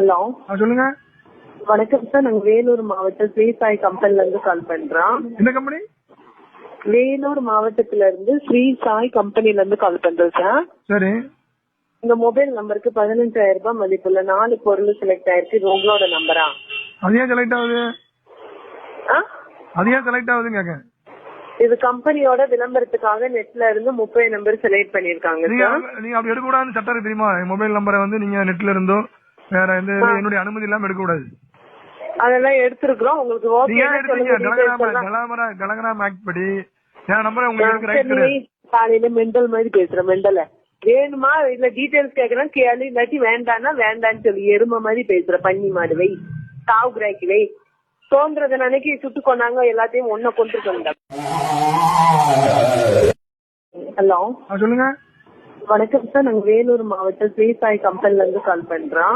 Hello. சொல்லுங்க. வணக்கம் sir. நாங்க வேலூர் மாவட்டம் ஸ்ரீ சாய் கம்பெனில இருந்து கால் பண்றோம். என்ன கம்பெனி? வேலூர் மாவட்டத்துல இருந்து ஸ்ரீ சாய் கம்பெனில இருந்து கால் பண்றோம் சார். சரி. இந்த மொபைல் நம்பருக்கு பதினஞ்சாயிரம் ரூபாய் மதிப்புள்ள நாலு பொருள் செலக்ட் ஆயிருக்கு. இது உங்களோட நம்பரா? அது ஏன் செலக்ட் ஆகுது. ஆ? அது ஏன் செலக்ட் ஆகுதுன்னு கேட்க இது கம்பெனியோட விளம்பரத்துக்காக நெட்ல இருந்து முப்பது நம்பர் செலக்ட் பண்ணிருக்காங்க நீங்க அப்படி எடுக்கக்கூடாதுன்னு சட்டம் இருக்கு தெரியுமா? மொபைல் நம்பரை வந்து நீங்க நெட்ல இருந்தோ வேற எந்த என்னுடைய அனுமதி இல்லாம எடுக்கக்கூடாது அதெல்லாம் எடுத்திருக்கிறோம். உங்களுக்கு ஓகே எடுத்தீங்க? கலகராம கலகரா கலகராம ஆக்ட் படி. என் நம்பரை உங்களுக்கு எடுக்க ரைட் கிடையாது. காலையில மெண்டல் மாதிரி பேசுற மெண்டல. வேணுமா? இல்ல டீடைல்ஸ் கேக்குறேன். கேளு. இல்லாட்டி வேண்டாம்னா வேண்டான்னு சொல்லி. எருமை மாதிரி பேசுற பன்னி மாடு வை. சாவு கிராக்கி வை. தோன்றத நினைக்கி சுட்டு கொண்டாங்க எல்லாத்தையும் ஒன்ன கொண்டு கொண்டாங்க ஹலோ. சொல்லுங்க. வணக்கம் சார். நாங்க வேலூர் மாவட்டம் ஸ்ரீ சாய் கம்பெனில இருந்து கால் பண்றோம்.